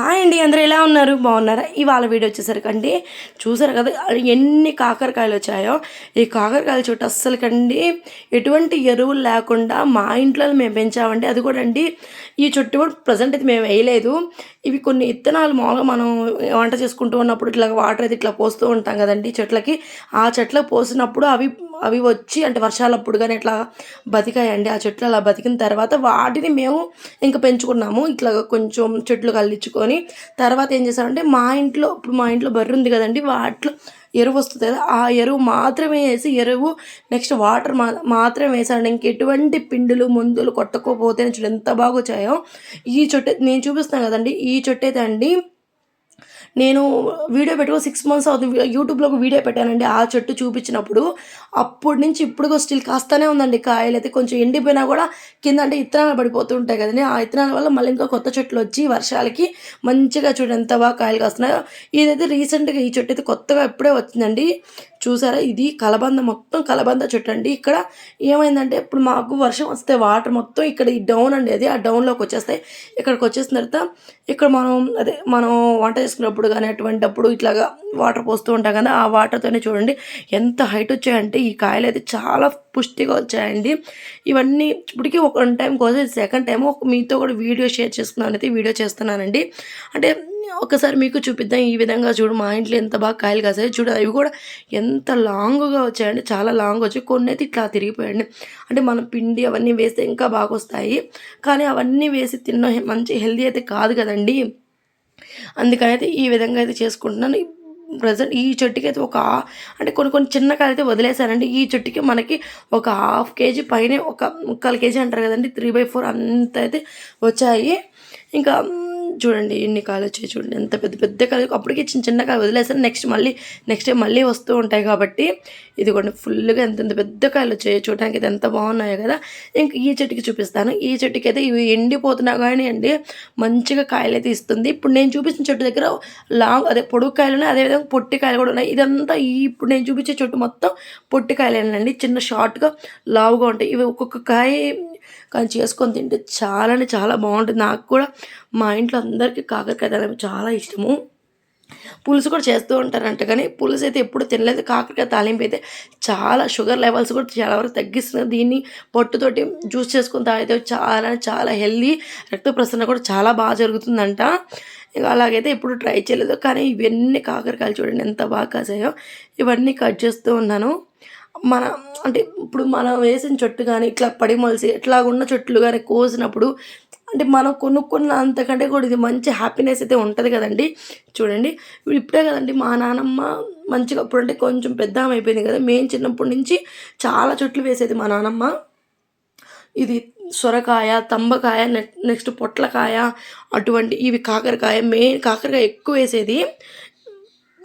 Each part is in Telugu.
హాయ్ అండి అందరూ ఎలా ఉన్నారు? బాగున్నారా? ఇవాళ వీడియో వచ్చేసరికి చూసారు కదా ఎన్ని కాకరకాయలు వచ్చాయో? ఈ కాకరకాయల చుట్టూ అస్సలకండి ఎటువంటి ఎరువులు లేకుండా మా ఇంట్లో మేము పెంచామండి. అది కూడా అండి ఈ చుట్టూ కూడా ప్రజెంట్ అయితే మేము వేయలేదు. ఇవి కొన్ని ఇత్తనాలు మామూలుగా మనం వంట చేసుకుంటూ ఉన్నప్పుడు ఇట్లా వాటర్ అయితే ఇట్లా పోస్తూ ఉంటాం కదండి చెట్లకి. ఆ చెట్లకు పోసినప్పుడు అవి అవి వచ్చి అంటే వర్షాలప్పుడు కానీ ఇట్లా బతికాయండి ఆ చెట్లు అలా బతికిన తర్వాత వాటిని మేము ఇంకా పెంచుకున్నాము. ఇట్లా కొంచెం చెట్లు కల్లించుకొని తర్వాత ఏం చేసామంటే మా ఇంట్లో ఇప్పుడు మా ఇంట్లో బర్రె ఉంది కదండి వాటిలో ఎరువు వస్తుంది కదా ఆ ఎరువు మాత్రమే వేసి ఎరువు నెక్స్ట్ వాటర్ మా మాత్రమే వేసాను ఇంక ఎటువంటి పిండులు మందులు కొట్టకపోతే చూడు ఎంత బాగా వచ్చాయో ఈ చెట్టు నేను చూపిస్తాను కదండి ఈ చెట్టు అయితే అండి నేను వీడియో పెట్టుకో సిక్స్ మంత్స్ అవుతుంది. యూట్యూబ్లో ఒక వీడియో పెట్టానండి. ఆ చెట్టు చూపించినప్పుడు అప్పటి నుంచి ఇప్పుడు స్టిల్ కాస్తానే ఉందండి కాయలు. అయితే కొంచెం ఎండిపోయినా కూడా కింద అంటే ఇత్తనాలు పడిపోతూ ఉంటాయి కదండి. ఆ ఇత్తనాల వల్ల మళ్ళీ ఇంకా కొత్త చెట్లు వచ్చి వర్షాలకి మంచిగా చూడండి ఎంత బాగా కాయలు కాస్తున్నాయో. ఇదైతే రీసెంట్గా ఈ చెట్టు అయితే కొత్తగా ఇప్పుడే వచ్చిందండి. చూసారా? ఇది కలబంద మొత్తం కలబంద చెట్టు అండి ఇక్కడ ఏమైందంటే ఇప్పుడు మాకు వర్షం వస్తే వాటర్ మొత్తం ఇక్కడ ఈ డౌన్ అండి అది. ఆ డౌన్లోకి వచ్చేస్తాయి. ఇక్కడికి వచ్చేసిన తర్వాత ఇక్కడ మనం అదే మనం వంట చేసుకున్నప్పుడు కానీ అటువంటి అప్పుడు ఇట్లాగా వాటర్ పోస్తూ ఉంటాం కదా ఆ వాటర్తోనే చూడండి ఎంత హైట్ వచ్చాయంటే ఈ కాయలు అయితే చాలా పుష్టిగా వచ్చాయండి. ఇవన్నీ ఇప్పటికీ ఒక టైం కోసం సెకండ్ టైం ఒక మీతో కూడా వీడియో షేర్ చేసుకున్నాను అయితే వీడియో చేస్తున్నానండి. అంటే ఒకసారి మీకు చూపిద్దాం. ఈ విధంగా చూడు మా ఇంట్లో ఎంత బాగా కాయలు కాసాయి చూడు. అవి కూడా ఎంత లాంగ్గా వచ్చాయండి. చాలా లాంగ్ వచ్చాయి. కొన్ని అయితే ఇట్లా తిరిగిపోయాయండి. అంటే మనం పిండి అవన్నీ వేస్తే ఇంకా బాగా వస్తాయి. కానీ అవన్నీ వేసి తిన్న మంచి హెల్దీ అయితే కాదు కదండి. అందుకని అయితే ఈ విధంగా అయితే చేసుకుంటున్నాను. ప్రజెంట్ ఈ చెట్టుకి అయితే ఒక అంటే కొన్ని కొన్ని చిన్న కాయలు అయితే వదిలేశారండి ఈ చెట్టుకి మనకి ఒక హాఫ్ కేజీ పైన ఒక ముక్కాలు కేజీ అంటారు కదండి. త్రీ బై ఫోర్ అంత అయితే వచ్చాయి. ఇంకా చూడండి ఎన్ని కాయలు వచ్చాయి చూడండి. ఎంత పెద్ద పెద్ద కాయలు అప్పటికి చిన్న చిన్న కాయలు వదిలేసారు నెక్స్ట్ మళ్ళీ నెక్స్ట్ టైం మళ్ళీ వస్తూ ఉంటాయి కాబట్టి ఇదిగోండి ఫుల్గా ఎంత పెద్ద కాయలు వచ్చాయి చూడడానికి అయితే ఎంత బాగున్నాయో కదా. ఇంక ఈ చెట్టుకి చూపిస్తాను. ఈ చెట్టుకి అయితే ఇవి ఎండిపోతున్నా కానీ అండి మంచిగా కాయలు అయితే ఇస్తుంది. ఇప్పుడు నేను చూపించిన చెట్టు దగ్గర లాంగ్ అదే పొడుగు కాయలు ఉన్నాయి అదేవిధంగా పొట్టి కాయలు కూడా ఉన్నాయి. ఇదంతా ఈ ఇప్పుడు నేను చూపించే చెట్టు మొత్తం పొట్టి కాయలేనండి. చిన్న షార్ట్గా లావుగా ఉంటాయి. ఇవి ఒక్కొక్క కాయ కానీ చేసుకొని తింటే చాలా చాలా బాగుంటుంది. నాకు కూడా మా ఇంట్లో అందరికీ కాకరకాయ తాలింపు చాలా ఇష్టము. పులుసు కూడా చేస్తూ ఉంటారంట కానీ పులుసు అయితే ఎప్పుడు తినలేదు. కాకరకాయ తాలింపు అయితే చాలా షుగర్ లెవెల్స్ కూడా చాలా వరకు తగ్గిస్తుంది. దీన్ని పొట్టుతోటి జ్యూస్ చేసుకుని తాగితే చాలా చాలా హెల్దీ రక్త ప్రసరణ కూడా చాలా బాగా జరుగుతుందంట. ఇంకా అలాగైతే ఎప్పుడు ట్రై చేయలేదు. కానీ ఇవన్నీ కాకరకాయలు చూడండి ఎంత బాగా కాసాయో. ఇవన్నీ కట్ చేస్తూ ఉన్నాను. మన అంటే ఇప్పుడు మనం వేసిన చెట్టు కానీ ఇట్లా పడి మొలిసి ఎట్లాగున్న ఉన్న చెట్లు కానీ కోసినప్పుడు అంటే మనం కొనుక్కున్న అంతకంటే కూడా ఇది మంచి హ్యాపీనెస్ అయితే ఉంటుంది కదండి. చూడండి ఇప్పుడే కదండి మా నానమ్మ మంచిగా అప్పుడు అంటే కొంచెం పెద్ద అయిపోయింది కదా మేము చిన్నప్పటి నుంచి చాలా చెట్లు వేసేది మా నానమ్మ. ఇది సొరకాయ తంబకాయ నెక్స్ట్ పొట్లకాయ అటువంటి ఇవి కాకరకాయ మెయిన్ కాకరకాయ ఎక్కువ వేసేది.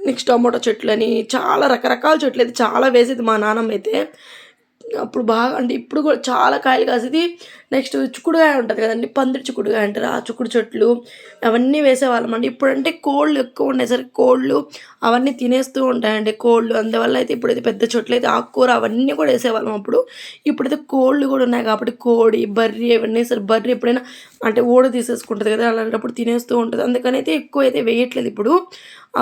నెక్స్ట్ టమాటో చెట్లని చాలా రకరకాల చెట్లు అయితే చాలా వేసేది మా నాన్నమ్మ అయితే. అప్పుడు బాగా అంటే ఇప్పుడు కూడా చాలా కాయలు కాసేది నెక్స్ట్ చుక్కుడుగాయ ఉంటుంది కదండి పందిరి చుక్కుడుగాయ అంటారు. ఆ చుక్కుడు చెట్లు అవన్నీ వేసేవాళ్ళం అండి. ఇప్పుడంటే కోళ్ళు ఎక్కువ ఉండేసరికి కోళ్ళు అవన్నీ తినేస్తూ ఉంటాయండి కోళ్ళు. అందువల్ల అయితే ఇప్పుడైతే పెద్ద చెట్లు అయితే ఆకుకూర అవన్నీ కూడా వేసేవాళ్ళం అప్పుడు. ఇప్పుడైతే కోళ్ళు కూడా ఉన్నాయి కాబట్టి కోడి బర్రె ఇవన్నీ సరే బర్రె ఎప్పుడైనా అంటే ఓడ తీసేసుకుంటుంది కదా అలాంటప్పుడు తినేస్తూ ఉంటుంది. అందుకని అయితే ఎక్కువ అయితే వేయట్లేదు ఇప్పుడు.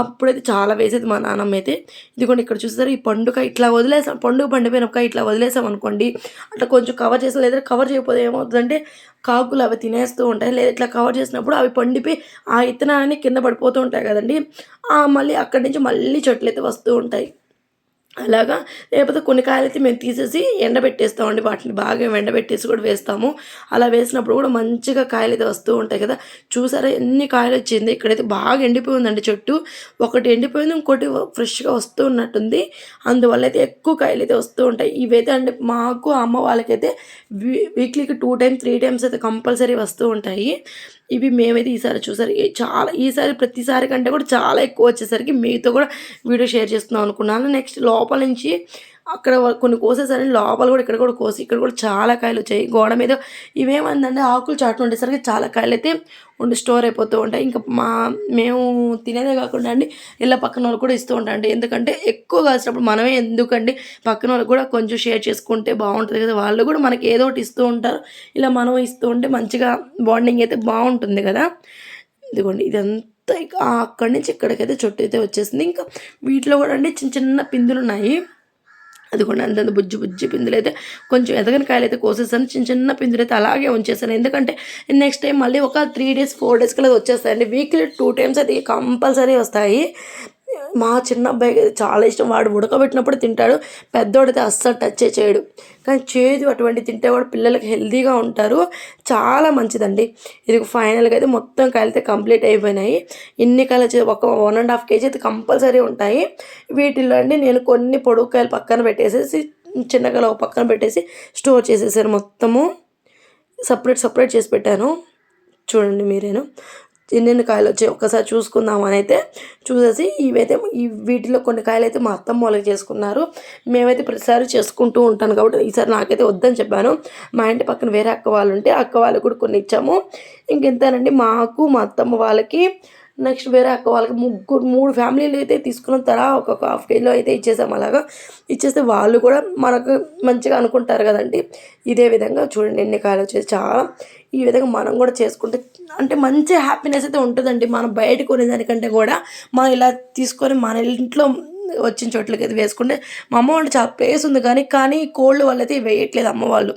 అప్పుడైతే చాలా వేసేది మా నాన్నమ్మ అయితే. ఇదిగోండి ఇక్కడ చూస్తారు ఈ పండుగ ఇట్లా వదిలేసాం పండుగ పండిపోయినప్పుడు ఇట్లా వదిలేసాం అనుకోండి అట్లా కొంచెం కవర్ చేసిన లేదా కవర్ చేయకపోతే ఏమవుతుందంటే కాకులు అవి తినేస్తూ ఉంటాయి. లేదా ఇట్లా కవర్ చేసినప్పుడు అవి పండిపోయి ఆ ఇత్తనాన్ని కింద పడిపోతూ ఉంటాయి కదండి. మళ్ళీ అక్కడి నుంచి మళ్ళీ చెట్లు అయితే వస్తూ ఉంటాయి. అలాగా లేకపోతే కొన్ని కాయలు అయితే మేము తీసేసి ఎండబెట్టేస్తామండి. వాటిని బాగా ఎండబెట్టేసి కూడా వేస్తాము. అలా వేసినప్పుడు కూడా మంచిగా కాయలు అయితే వస్తూ ఉంటాయి కదా. చూసారా ఎన్ని కాయలు వచ్చింది? ఇక్కడైతే బాగా ఎండిపోయిందండి చెట్టు. ఒకటి ఎండిపోయింది ఇంకోటి ఫ్రెష్గా వస్తూ ఉన్నట్టుంది. అందువల్ల అయితే ఎక్కువ కాయలు అయితే వస్తూ ఉంటాయి. ఇవైతే అంటే మాకు అమ్మ వాళ్ళకైతే వీక్లీకి టూ టైమ్స్ త్రీ టైమ్స్ అయితే కంపల్సరీ వస్తూ ఉంటాయి. ఇవి మేమైతే ఈసారి చూసారు. చాలా ఈసారి ప్రతిసారి కంటే కూడా చాలా ఎక్కువ వచ్చేసరికి మీతో కూడా వీడియో షేర్ చేస్తున్నాం అనుకున్నాను. నెక్స్ట్ లోపల నుంచి అక్కడ కొన్ని కోసేసరి లోపల కూడా ఇక్కడ కూడా కోసి ఇక్కడ కూడా చాలా కాయలు వచ్చాయి. గోడ మీద ఇవేమందంటే ఆకులు చాటు ఉండేసరికి చాలా కాయలు అయితే ఉండి స్టోర్ అయిపోతూ ఉంటాయి. ఇంకా మా మేము తినేదే కాకుండా అండి ఇలా పక్కన వాళ్ళు కూడా ఇస్తూ ఉంటాం ఎందుకంటే ఎక్కువ కాసినప్పుడు మనమే ఎందుకండి పక్కన వాళ్ళకి కూడా కొంచెం షేర్ చేసుకుంటే బాగుంటుంది కదా. వాళ్ళు కూడా మనకి ఏదో ఒకటి ఇస్తూ ఉంటారు. ఇలా మనం ఇస్తూ ఉంటే మంచిగా బాండింగ్ అయితే బాగుంటుంది కదా. ఇదిగోండి ఇదంతా అక్కడి నుంచి ఇక్కడికైతే చుట్టూ అయితే వచ్చేసింది. ఇంకా వీటిలో కూడా అండి చిన్న చిన్న పిందులు ఉన్నాయి. అది కూడా అంతంత బుజ్జి బుజ్జి పిందులైతే అయితే కొంచెం ఎదగని కాయలు అయితే కోసేసాను చిన్న చిన్న పిందులైతే అయితే అలాగే ఉంచేసాను ఎందుకంటే నెక్స్ట్ టైం మళ్ళీ ఒక త్రీ డేస్ ఫోర్ డేస్కి కల్లా వచ్చేస్తాయండి. వీక్లీ టూ టైమ్స్ అయితే కంపల్సరీ వస్తాయి. మా చిన్న అబ్బాయికి అయితే చాలా ఇష్టం. వాడు ఉడకబెట్టినప్పుడు తింటాడు. పెద్దోడైతే అస్సలు టచ్ చేయడు. కానీ చేదు అటువంటి తింటే కూడా పిల్లలకి హెల్తీగా ఉంటారు. చాలా మంచిదండి. ఇది ఫైనల్గా అయితే మొత్తం కాయలు అయితే కంప్లీట్ అయిపోయినాయి. ఇన్ని కాయలు వచ్చి ఒక వన్ అండ్ హాఫ్ కేజీ అయితే కంపల్సరీ ఉంటాయి. వీటిల్లో అండి నేను కొన్ని పొడుగు కాయలు పక్కన పెట్టేసేసి చిన్న కాయలు ఒక పక్కన పెట్టేసి స్టోర్ చేసేసాను మొత్తము. సపరేట్ సపరేట్ చేసి పెట్టాను. చూడండి మీరేను. ఎన్నెన్ని కాయలు వచ్చాయి ఒక్కసారి చూసుకుందామని అయితే చూసేసి ఇవైతే ఈ వీటిలో కొన్ని కాయలు అయితే మా అత్తమ్మ వాళ్ళకి చేసుకున్నారు. మేమైతే ప్రతిసారి చేసుకుంటూ ఉంటాను కాబట్టి ఈసారి నాకైతే వద్దని చెప్పాను. మా ఇంటి పక్కన వేరే అక్క వాళ్ళు ఉంటే అక్క వాళ్ళకి కూడా కొన్ని ఇచ్చాము. ఇంకెంతేనండి మాకు మా అత్తమ్మ వాళ్ళకి నెక్స్ట్ వేరే అక్క వాళ్ళకి ముగ్గురు మూడు ఫ్యామిలీలు అయితే తీసుకున్న తరా ఒక హాఫ్ కేజీలో అయితే ఇచ్చేసాం అలాగా. ఇచ్చేస్తే వాళ్ళు కూడా మనకు మంచిగా అనుకుంటారు కదండి. ఇదే విధంగా చూడండి ఎన్ని కాయలు వచ్చేసి చాలా ఈ విధంగా మనం కూడా చేసుకుంటే అంటే మంచి హ్యాపీనెస్ అయితే ఉంటుందండి. మనం బయట కొనేదానికంటే కూడా మనం ఇలా తీసుకొని మన ఇంట్లో వచ్చిన చోట్లకి అయితే వేసుకుంటే మా అమ్మ వాళ్ళు చాలా ప్లేస్ ఉంది కానీ కానీ కోల్డ్ వాళ్ళు అయితే వేయట్లేదు అమ్మ వాళ్ళు.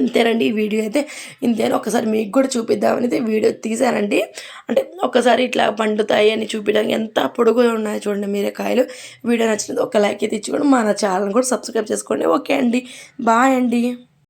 ఇంతేనండి ఈ వీడియో అయితే. ఇంతేనా? ఒకసారి మీకు కూడా చూపిద్దామని అయితే వీడియో తీశానండి అంటే ఒకసారి ఇట్లా పండుతాయి అని చూపించడానికి ఎంత పొడుగు ఉన్నాయో చూడండి మీరే కాయలు వీడియో నచ్చినది ఒక లైక్ అయితే ఇచ్చుకోండి. మన ఛానల్ కూడా సబ్స్క్రైబ్ చేసుకోండి. ఓకే అండి. బాయ్ అండి.